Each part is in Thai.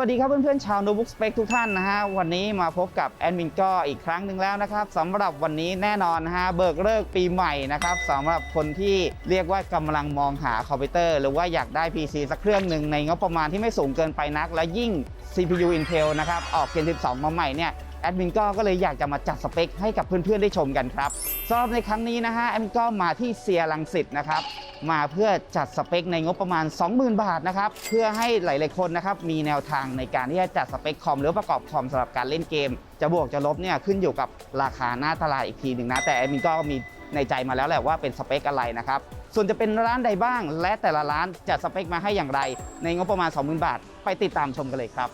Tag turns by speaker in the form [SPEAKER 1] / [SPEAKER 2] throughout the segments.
[SPEAKER 1] วัสดีครับเพื่อนๆชาวโนบุ๊กสเปกทุกท่านนะฮะวันนี้มาพบกับแอดมินก็อีกครั้งหนึ่งแล้วนะครับสำหรับวันนี้แน่นอนนะฮะเบิกเลิกปีใหม่นะครับสำหรับคนที่เรียกว่ากำลังมองหาคอมพิวเตอร์ หรือว่าอยากได้ PC สักเครื่องหนึ่งในงบประมาณที่ไม่สูงเกินไปนัก และยิ่ง CPU Intel นะครับออก Gen 12 มาใหม่เนี่ย แอดมินก็ก็เลยอยากจะมาจัดสเปคให้กับเพื่อนๆได้ชมกันครับสำหรับในครั้งนี้นะฮะแอดมินก็มาที่เซียรังสิตนะครับมาเพื่อจัดสเปคในงบประมาณ 20,000 บาทนะครับเพื่อให้หลายๆคนนะครับมีแนวทางในการที่จะจัดสเปคคอมหรือประกอบคอมสำหรับการเล่นเกม จะบวกจะลบเนี่ยขึ้นอยู่กับราคาหน้าตลาดอีกทีหนึ่งนะแต่แอดมินก็มีในใจมาแล้วแหละว่าเป็นสเปคอะไรนะครับส่วนจะเป็นร้านใดบ้าง และแต่ละร้านจัดสเปคมาให้อย่างไร ในงบประมาณ 20,000 บาท ไปติดตามชมกันเลยครับ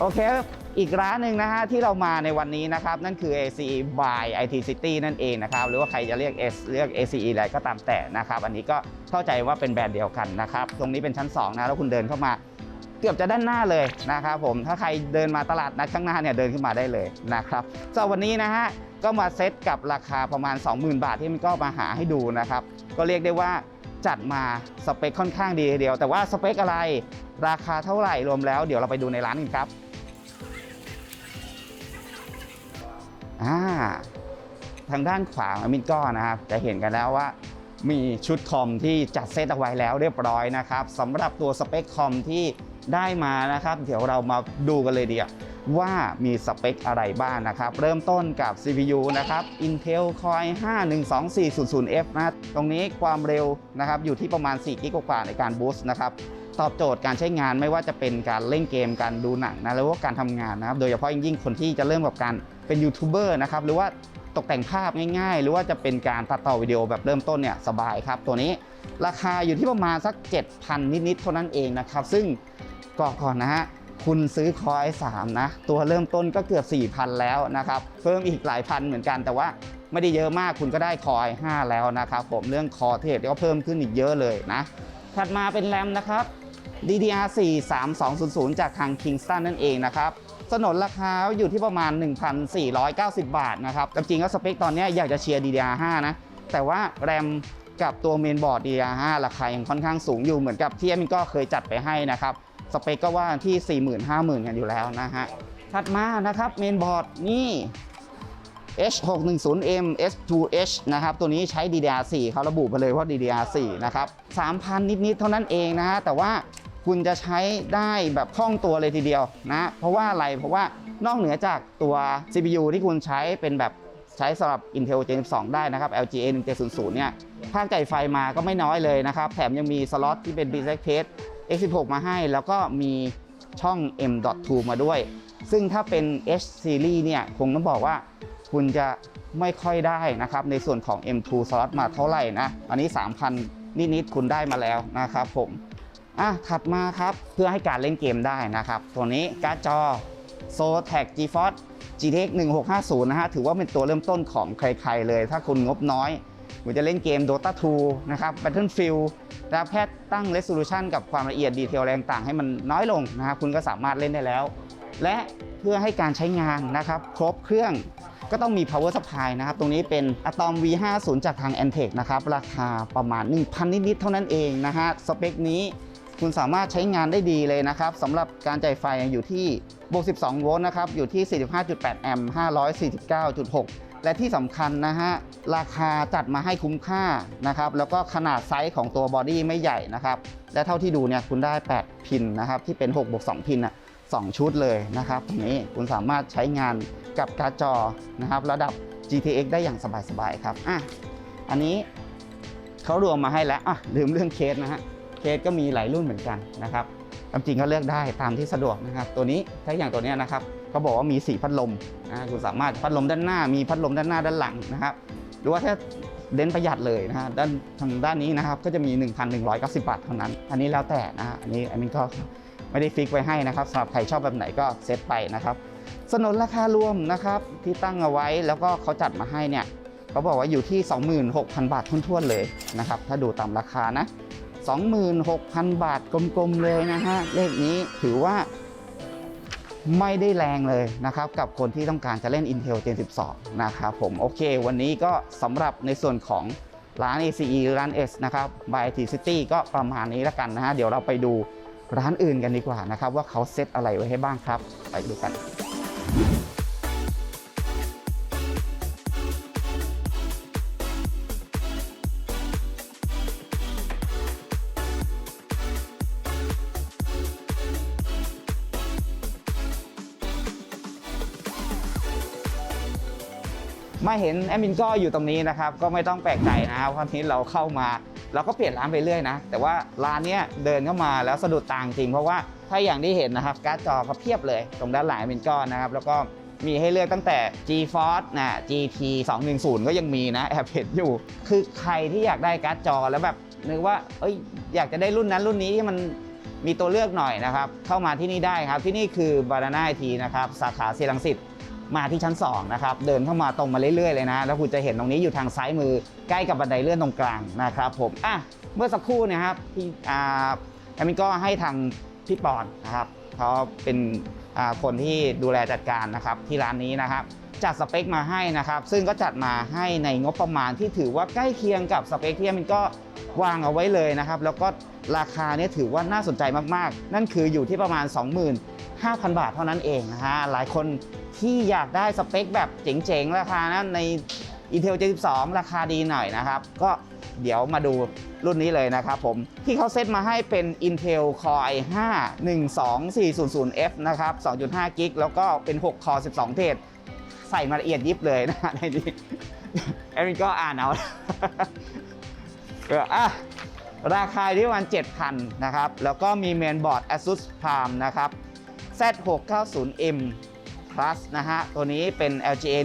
[SPEAKER 1] โอเค อีกร้านหนึ่งนะฮะที่เรามาในวันนี้นะครับ นั่นคือ ACE by IT City นั่นเองนะครับ หรือว่าใครจะเรียก S เรียก ACE อะไรก็ตามแต่นะครับ อันนี้ก็เข้าใจว่าเป็นแบรนด์เดียวกันนะครับ ตรงนี้เป็นชั้น 2 นะ แล้วคุณเดินเข้ามาเกือบจะด้านหน้าเลยนะครับผม ถ้าใครเดินมาตลาดนัดข้างหน้าเนี่ยเดินขึ้นมาได้เลยนะครับสำหรับวันนี้นะฮะก็มาเซตกับราคาประมาณ 20,000 บาทที่มันก็มาหาให้ดูนะครับ ก็เรียกได้ว่าจัดมาสเปคค่อนข้างดีทีเดียว แต่ว่าสเปคอะไรราคาเท่าไหร่รวมแล้วเดี๋ยวเราไปดูในร้านกันครับ อ่าทางด้านขวาของมินก็นะครับ จะเห็นกันแล้วว่ามีชุดคอมที่จัดเซตเอาไว้แล้วเรียบร้อยนะครับสำหรับตัวสเปคคอมที่ได้มานะครับ เดี๋ยวเรามาดูกันเลยเดียวว่ามีสเปคอะไรบ้างนะครับ เริ่มต้นกับ CPU นะครับ Intel Core i5-12400F นะตรงนี้ความเร็วนะครับอยู่ที่ประมาณ4กิกกว่าในการบูสต์นะครับ ตอบโจทย์การใช้งานไม่ว่าจะเป็นการเล่นเกมการดูหนังนะหรือว่าการทำงานนะครับโดยเฉพาะยิ่งคนที่จะเริ่มกับการเป็นยูทูบเบอร์นะครับหรือว่าตกแต่งภาพง่ายๆ หรือว่าจะเป็นการตัดต่อวิดีโอแบบเริ่มต้นเนี่ยสบายครับ ตัวนี้ราคาอยู่ที่ประมาณสัก 7,000 นิดๆเท่านั้นเองนะครับ ซึ่งก่อนก่อนนะฮะคุณซื้อคอย3นะตัวเริ่มต้นก็เกือบ 4,000 แล้วนะครับเพิ่มอีกหลายพันเหมือนกันแต่ว่าไม่ได้เยอะมากคุณก็ได้คอย 5 แล้วนะครับผมเรื่องคอเทสก็เพิ่มขึ้นอีกเยอะเลยนะถัดมาเป็นแรมนะครับ DDR4 3200 จากทาง Kingston นั่นเองนะครับสนนราคาอยู่ที่ประมาณ 1,490 บาทนะครับจริงๆก็สเปคตอนนี้อยากจะเชียร์ DDR5 นะ แต่ว่าแรมกับตัวเมนบอร์ด DDR5 ราคายังค่อนข้างสูงอยู่เหมือนกับที่มินก็เคยจัดไปให้นะครับ สเปคก็ว่าที่ 40,000 50,000 กันอยู่แล้วนะฮะ ถัดมานะครับเมนบอร์ดนี่ H610M S2H นะครับ ตัวนี้ใช้ DDR4 เขาระบุไปเลยว่า DDR4 นะครับ 3,000 นิด ๆ เท่านั้นเองนะฮะ แต่ว่า คุณจะใช้ได้แบบคล่องตัวเลยทีเดียวนะเพราะว่าอะไรเพราะว่านอกเหนือจากตัว CPU ที่คุณใช้เป็นแบบใช้สำหรับ Intel Gen 2ได้นะครับ LGA 1700 เนี่ยภาคจ่ายไฟมาก็ไม่น้อยเลยนะครับ แถมยังมีสล็อตที่เป็น Reset Case X16 มาให้ แล้วก็มีช่อง M.2 มาด้วย ซึ่งถ้าเป็น H Series เนี่ยคงต้องบอกว่าคุณจะไม่ค่อยได้นะครับ ในส่วนของ M2 slot มาเท่าไหร่นะ อันนี้ 3,000 นิดๆ คุณได้มาแล้วนะครับผม อะถัดมาครับ เพื่อให้การเล่นเกมได้นะครับ ตัวนี้การ์ดจอ Zotac GeForce GTX 1650 นะฮะ ถือว่าเป็นตัวเริ่มต้นของใครๆเลย ถ้าคุณงบน้อยคุณจะเล่นเกม Dota 2 นะครับ Battlefield แล้วแค่ตั้ง Resolution กับความละเอียดดีเทลอะไรต่างให้มันน้อยลงนะครับคุณก็สามารถเล่นได้แล้ว และเพื่อให้การใช้งานนะครับ ครบเครื่องก็ต้องมี power supply นะครับ ตรงนี้เป็น Atom V50 จากทาง Antec นะครับ ราคาประมาณ 1,000 นิดๆเท่านั้นเองนะฮะ สเปคนี้ คุณสามารถใช้งานได้ดีเลยนะครับสำหรับการจ่ายไฟอยู่ที่บวก 12 โวลต์นะครับอยู่ที่ 45.8 แอมป์549.6 และที่สำคัญนะฮะราคาจัดมาให้คุ้มค่านะครับแล้วก็ขนาดไซส์ของตัวบอดี้ไม่ใหญ่นะครับและเท่าที่ดูเนี่ยคุณได้ 8 พินนะครับที่เป็น6บวก2พินอะ2 ชุดเลยนะครับตรงนี้คุณสามารถใช้งานกับการ์ดจอนะครับระดับ GTX ได้อย่างสบายๆครับอะอันนี้เขารวมมาให้แล้วอะลืมเรื่องเคสนะฮะ เคสก็มีหลายรุ่นเหมือนกันนะครับความจริงก็เลือกได้ตามที่สะดวกนะครับ ตัวนี้ถ้าอย่างตัวนี้นะครับเขาบอกว่ามี 4 พัดลมนะคุณสามารถพัดลมด้านหน้า มีพัดลมด้านหน้าด้านหลังนะครับ หรือว่าถ้าเน้นประหยัดเลยนะฮะด้านทางด้านนี้นะครับก็จะมี 1,190 บาทเท่านั้น อันนี้แล้วแต่นะฮะอันนี้อันนี้ก็ไม่ได้ฟิกไว้ให้นะครับสำหรับใครชอบแบบไหนก็เซตไปนะครับสนนราคารวมนะครับที่ตั้งเอาไว้แล้วก็เขาจัดมาให้เนี่ยเขาบอกว่าอยู่ที่ 26,000 บาททุ่วนๆเลยนะครับถ้าดูตามราคานะ 26,000 บาทกลมๆเลยนะฮะเลขนี้ถือว่าไม่ได้แรงเลยนะครับกับคนที่ต้องการจะเล่น Intel Gen 12 นะครับผมโอเค วันนี้ก็สำหรับในส่วนของร้าน ACE ร้าน S นะครับ by T City ก็ประมาณนี้แล้วกันนะฮะ เดี๋ยวเราไปดูร้านอื่นกันดีกว่านะครับ ว่าเขาเซตอะไรไว้ให้บ้างครับ ไปดูกัน เห็นแอดมินก็อยู่ตรงนี้นะครับก็ไม่ต้องแปลกใจนะครับเพราะทีนี้เราเข้ามาเราก็เปลี่ยนร้านไปเรื่อยนะ แต่ว่าร้านเนี้ยเดินเข้ามาแล้วสะดุดตาจริง เพราะว่าถ้าอย่างที่เห็นนะครับการ์ดจอเขาเพียบเลย ตรงด้านหลังแอดมินก็นะครับ แล้วก็มีให้เลือกตั้งแต่ GeForce นะ GT 210 ก็ยังมีนะ แอบเห็นอยู่ คือใครที่อยากได้การ์ดจอแล้วแบบนึกว่าเอ้ยอยากจะได้รุ่นนั้นรุ่นนี้ที่มันมีตัวเลือกหน่อยนะครับ เข้ามาที่นี่ได้ครับ ที่นี่คือบาราน่าไอทีนะครับ สาขาเซรังสิต มาที่ชั้น2นะครับเดินเข้ามาตรงมาเรื่อยๆเลยนะแล้วคุณจะเห็นตรงนี้อยู่ทางซ้ายมือใกล้กับบันไดเลื่อนตรงกลางนะครับผมอะเมื่อสักครู่เนยครับพี่อ่าแอมินก็ให้ทางพี่ปอนนะครับเขาเป็นคนที่ดูแลจัดการนะครับที่ร้านนี้นะครับ จัดสเปคมาให้นะครับ ซึ่งก็จัดมาให้ในงบประมาณที่ถือว่าใกล้เคียงกับสเปคที่มินก็วางเอาไว้เลยนะครับ แล้วก็ราคาเนี่ยถือว่าน่าสนใจมากๆ นั่นคืออยู่ที่ประมาณ 25,000 บาทเท่านั้นเองนะฮะหลายคนที่อยากได้สเปคแบบเจ๋งๆ ราคานั้นใน Intel J12 ราคาดีหน่อยนะครับ ก็เดี๋ยวมาดูรุ่นนี้เลยนะครับผม ที่เขาเซตมาให้เป็น Intel Core i5 12400F นะครับ 2.5 กิกแล้วก็เป็น 6 Core 12 เทรด ใส่มาละเอียดยิบเลยนะในนี้แอดมินก็อ่านเอาก็อะราคาที่ประมาณ7,000 นะครับ แล้วก็มีเมนบอร์ด ASUS Prime นะครับ Z690M Plus นะฮะ ตัวนี้เป็น LGA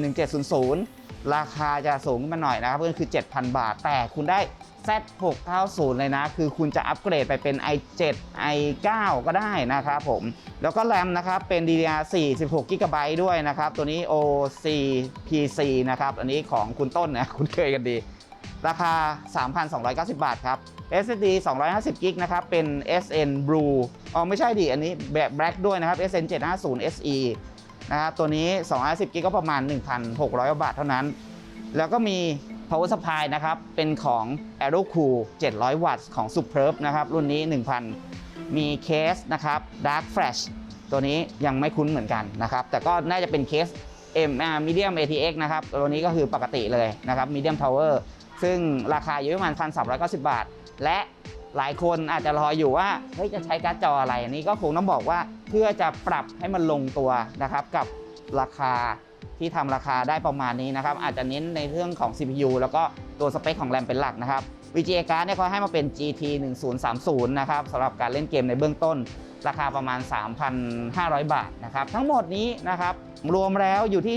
[SPEAKER 1] 1700 ราคาจะสูงขึ้นมาหน่อยนะครับก็คือ 7,000 บาท แต่คุณได้ Z690 เลยนะ คือคุณจะอัปเกรดไปเป็น i7 i9 ก็ได้นะครับผม แล้วก็แรมนะครับ เป็น DDR4 16 g b ด้วยนะครับ ตัวนี้ OCPC นะครับ อันนี้ของคุณต้นนะ คุณเคยกันดี ราคา 3,290 บาทครับ SSD 250 g b นะครับ เป็น SN Blue อ๋อ ไม่ใช่ดิ อันนี้แบบ Black ด้วยนะครับ SN 750 SE นะครับ ตัวนี้ 250 g b ก็ประมาณ 1,600กว่าบาทเท่านั้น แล้วก็มี power supply นะครับ เป็นของ AeroCool 700 วัตต์ของ Superb นะครับ รุ่นนี้ 1,000 มีเคสนะครับ Dark Flash ตัวนี้ยังไม่คุ้นเหมือนกันนะครับ แต่ก็น่าจะเป็นเคส M Medium ATX นะครับ ตัวนี้ก็คือปกติเลยนะครับ Medium Power ซึ่งราคาอยู่ที่ประมาณ 1,390 บาท และหลายคนอาจจะรออยู่ว่าเฮ้ยจะใช้การ์ดจออะไรอันนี้ก็คงต้องบอกว่าเพื่อจะปรับให้มันลงตัวนะครับกับราคา ที่ทำราคาได้ประมาณนี้นะครับ อาจจะเน้นในเรื่องของ CPU แล้วก็ตัวสเปคของแรมเป็นหลักนะครับ VGA card เนี่ยเขาให้มาเป็น GT 1030นะครับสำหรับการเล่นเกมในเบื้องต้น ราคาประมาณ 3,500 บาทนะครับ ทั้งหมดนี้นะครับรวมแล้วอยู่ที่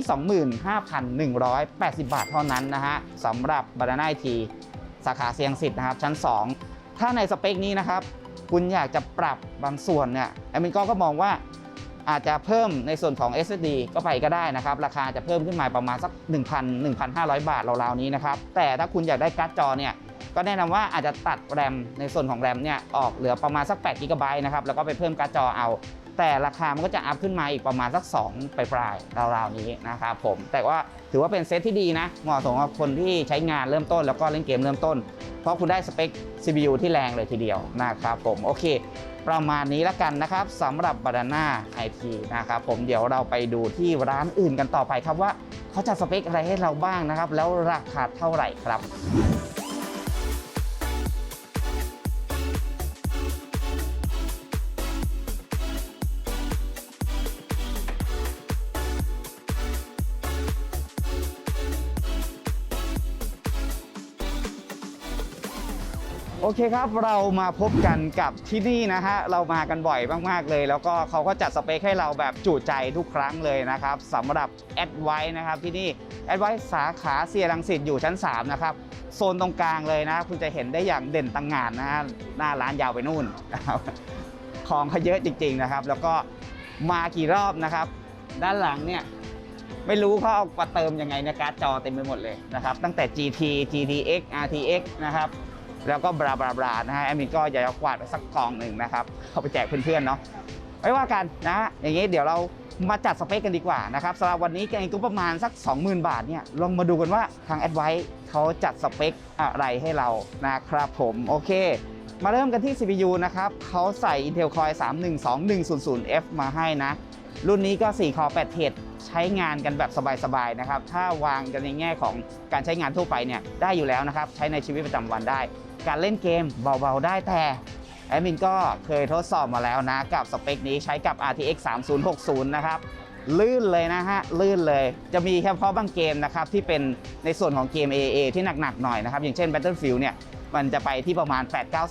[SPEAKER 1] 25,180 บาทเท่านั้นนะฮะสำหรับบานาน่าทีสาขาเซียงสิทธ์นะครับชั้น 2 ถ้าในสเปคนี้นะครับ คุณอยากจะปรับบางส่วนเนี่ยแอมินก็ก็มองว่า อาจจะเพิ่มในส่วนของ SSD ก็ไปก็ได้นะครับ ราคาจะเพิ่มขึ้นมาประมาณสัก 1,000 1,500 บาทราวๆนี้นะครับ แต่ถ้าคุณอยากได้การ์ดจอเนี่ยก็แนะนำว่าอาจจะตัดแรมในส่วนของแรมเนี่ยออกเหลือประมาณสัก8 g b นะครับแล้วก็ไปเพิ่มการ์ดจอเอา แต่ราคามันก็จะอัพขึ้นมาอีกประมาณสัก2ปลายๆราวๆนี้นะครับผม แต่ว่าถือว่าเป็นเซตที่ดีนะ เหมาะสมกับคนที่ใช้งานเริ่มต้นแล้วก็เล่นเกมเริ่มต้น เพราะคุณได้สเปค CPU ที่แรงเลยทีเดียวนะครับผม โอเค ประมาณนี้แล้วกันนะครับสำหรับบานาน่าไอทีนะครับผมเดี๋ยวเราไปดูที่ร้านอื่นกันต่อไปครับว่าเขาจะสเปคอะไรให้เราบ้างนะครับ แล้วราคาเท่าไหร่ครับ โอเคครับเรามาพบกันกับที่นี่นะฮะเรามากันบ่อยมากๆเลย แล้วก็เขาก็จัดสเปคให้เราแบบจุใจทุกครั้งเลยนะครับสำหรับแอดไว้นะครับที่นี่แอดไว้สาขาเซียรังสิตอยู่ชั้น 3 นะครับ โซนตรงกลางเลยนะ คุณจะเห็นได้อย่างเด่นตังงานนะฮะหน้าร้านยาวไปนู่นนะครับของเขาเยอะจริง ๆนะครับ แล้วก็มากี่รอบนะครับ ด้านหลังเนี่ยไม่รู้เขาเอามาเติมยังไงนะการ์ดจอเต็มไปหมดเลยนะครับ ตั้งแต่ GT GTX RTX นะครับ แล้วก็บราบราบรานะฮะแอดมินก็อยากจะกวาดไปสักกองหนึ่งนะครับเอาไปแจกเพื่อนๆเนาะไม่ว่ากันนะฮะอย่างนี้เดี๋ยวเรามาจัดสเปคกันดีกว่านะครับสำหรับวันนี้แกงก็ประมาณสัก 20,000 บาทเนี่ยลองมาดูกันว่าทาง a d v i c e เขาจัดสเปคอะไรให้เรานะครับผมโอเค มาเริ่มกันที่ CPU นะครับเขาใส่ Intel Core 3121000F มาให้นะ รุ่นนี้ก็ 4 คอ8เทรดใช้งานกันแบบสบายๆนะครับถ้าวางกันในแง่ของการใช้งานทั่วไปเนี่ยได้อยู่แล้วนะครับใช้ในชีวิตประจำวันได้ การเล่นเกมเบาๆได้แต่แอดมินก็เคยทดสอบมาแล้วนะ กับสเปคนี้ใช้กับ RTX 3060 นะครับ ลื่นเลยนะฮะ ลื่นเลย จะมีแค่เพาะบางเกมนะครับ ที่เป็นในส่วนของเกม AA ที่หนักๆหน่อยนะครับ อย่างเช่น Battlefield เนี่ย มันจะไปที่ประมาณ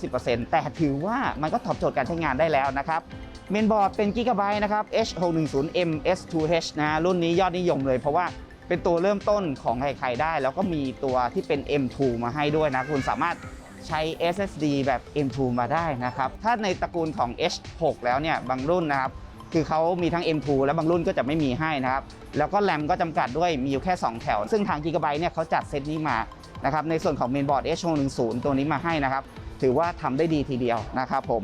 [SPEAKER 1] 8-90%แต่ถือว่ามันก็ตอบโจทย์การใช้งานได้แล้วนะครับเมนบอร์ดเป็นกิกะไบต์นะครับ H610M S2H นะรุ่นนี้ยอดนิยมเลยเพราะว่าเป็นตัวเริ่มต้นของใครๆได้ แล้วก็มีตัวที่เป็น M2 มาให้ด้วยนะ คุณสามารถ ใช้ SSD แบบ M2 มาได้นะครับ ถ้าในตระกูลของ H6 แล้วเนี่ยบางรุ่นนะครับ คือเขามีทั้ง M2 และบางรุ่นก็จะไม่มีให้นะครับ แล้วก็แรมก็จำกัดด้วยมีอยู่แค่ 2 แถว ซึ่งทาง Gigabyte เนี่ยเขาจัดเซตนี้มานะครับในส่วนของเมนบอร์ด H610 ตัวนี้มาให้นะครับ ถือว่าทำได้ดีทีเดียวนะครับผม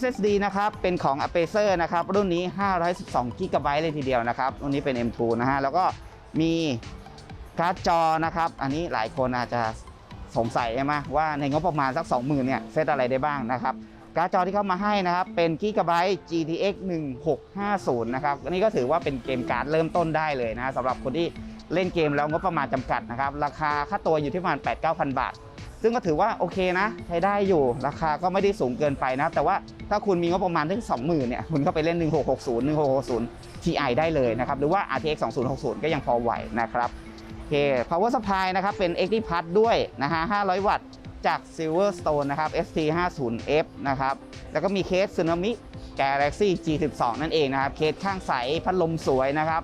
[SPEAKER 1] SSD นะครับ เป็นของ Acer นะครับ รุ่นนี้ 512 g b เลยทีเดียวนะครับ รุ่นนี้เป็น M2 นะฮะ แล้วก็มีการ์ดจอนะครับ อันนี้หลายคนอาจจะ สงสัยใช่ไหมว่าในงบประมาณสัก 20,000เนี่ยเซตอะไรได้บ้างนะครับการ์ดจอที่เข้ามาให้นะครับเป็น Gigabyte GTX 1650นะครับอันนี้ก็ถือว่าเป็นเกมการ์ดเริ่มต้นได้เลยนะสำหรับคนที่เล่นเกมแล้วงบประมาณจำกัดนะครับราคาค่าตัวอยู่ที่ประมาณ 8-9,000 บาท ซึ่งก็ถือว่าโอเคนะ ใช้ได้อยู่ราคาก็ไม่ได้สูงเกินไปนะ แต่ว่าถ้าคุณมีงบประมาณถึง 20,000เนี่ยคุณก็ไปเล่น 1660 1660 Ti ได้เลยนะครับหรือว่า RTX 2060 ก็ยังพอไหวนะครับ เค power supply นะครับ เป็น XT-Plus ด้วยนะฮะ 500 วัตต์จาก Silverstone นะครับ ST50F นะครับ แล้วก็มีเคส Tsunami Galaxy G12 นั่นเองนะครับ เคสข้างใส พัดลมสวยนะครับ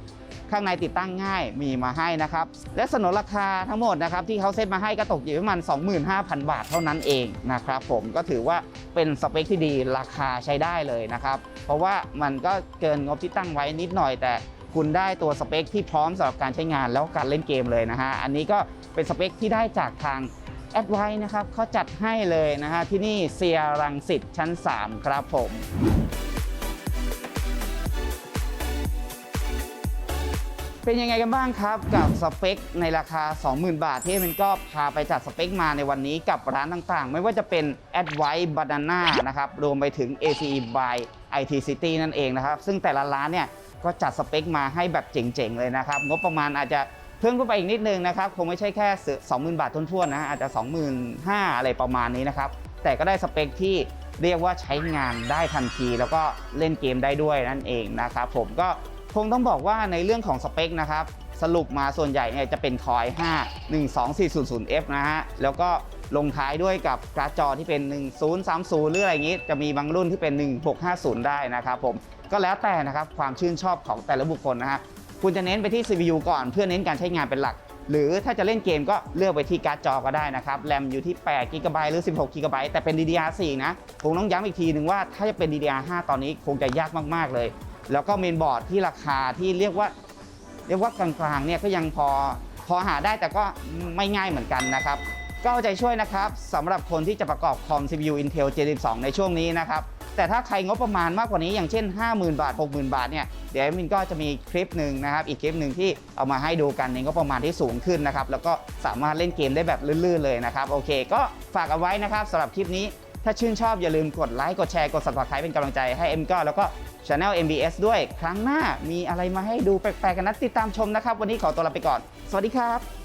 [SPEAKER 1] ข้างในติดตั้งง่ายมีมาให้นะครับ และสนนราคาทั้งหมดนะครับที่เขาเซ็ตมาให้ก็ตกอยู่ประมาณ 25,000 บาทเท่านั้นเองนะครับผมก็ถือว่าเป็นสเปคที่ดีราคาใช้ได้เลยนะครับ เพราะว่ามันก็เกินงบที่ตั้งไว้นิดหน่อยแต่ คุณได้ตัวสเปคที่พร้อมสำหรับการใช้งานแล้วการเล่นเกมเลยนะฮะอันนี้ก็เป็นสเปคที่ได้จากทางแอดไว้นะครับเขาจัดให้เลยนะฮะที่นี่เซียรังสิตชั้น 3 ครับผมเป็นยังไงกันบ้างครับ กับสเปคในราคา 20,000 บาทที่มันก็พาไปจัดสเปคมาในวันนี้กับร้านต่างๆ ไม่ว่าจะเป็น a d v i c e Banana นะครับรวมไปถึง ACE by IT City นั่นเองนะครับ ซึ่งแต่ละร้านเนี่ย ก็จัดสเปคมาให้แบบเจ๋งๆเลยนะครับ งบประมาณอาจจะเพิ่มขึ้นไปอีกนิดนึงนะครับ คงไม่ใช่แค่ 20,000 บาททุ่นๆนะอาจจะ 25,000อะไรประมาณนี้นะครับ แต่ก็ได้สเปคที่เรียกว่าใช้งานได้ทันที แล้วก็เล่นเกมได้ด้วยนั่นเองนะครับผมก็คงต้องบอกว่าในเรื่องของสเปคนะครับสรุปมาส่วนใหญ่เนี่ยจะเป็นคอย 5 12400F นะฮะแล้วก็ ลงท้ายด้วยกับการ์ดจอที่เป็น 1030 หรืออะไรอย่างนี้ จะมีบางรุ่นที่เป็น 1650 ได้นะครับผมก็แล้วแต่นะครับความชื่นชอบของแต่ละบุคคลนะฮะคุณจะเน้นไปที่ CPU ก่อนเพื่อเน้นการใช้งานเป็นหลัก หรือถ้าจะเล่นเกมก็เลือกไปที่การ์ดจอก็ได้นะครับแรมอยู่ที่8 g b หรือ 16 g b แต่เป็น DDR4 นะผมต้องย้ำอีกทีหนึ่งว่าถ้าจะเป็น DDR5 ตอนนี้คงจะยากมากๆเลย แล้วก็เมนบอร์ดที่ราคาที่เรียกว่า เรียกว่ากลางๆเนี่ยก็ยังพอพอหาได้แต่ก็ไม่ง่ายเหมือนกันนะครับ ก็เอาใจช่วยนะครับสำหรับคนที่จะประกอบคอม CPU Intel J12 ในช่วงนี้นะครับแต่ถ้าใครงบประมาณมากกว่านี้อย่างเช่น 50,000 บาท 60,000 บาทเนี่ยเดี๋ยวมินก็จะมีคลิปหนึ่งนะครับอีกคลิปหนึ่งที่เอามาให้ดูกันในงบประมาณที่สูงขึ้นนะครับแล้วก็สามารถเล่นเกมได้แบบลื่นๆเลยนะครับโอเค ก็ฝากเอาไว้นะครับสำหรับคลิปนี้ถ้าชื่นชอบอย่าลืมกดไลค์กดแชร์กด subscribe เป็นกำลังใจให้เอ็มก็แล้วก็ Channel MBS ด้วยครั้งหน้ามีอะไรมาให้ดูแปลกๆกันนะติดตามชมนะครับ วันนี้ขอตัวลาไปก่อน สวัสดีครับ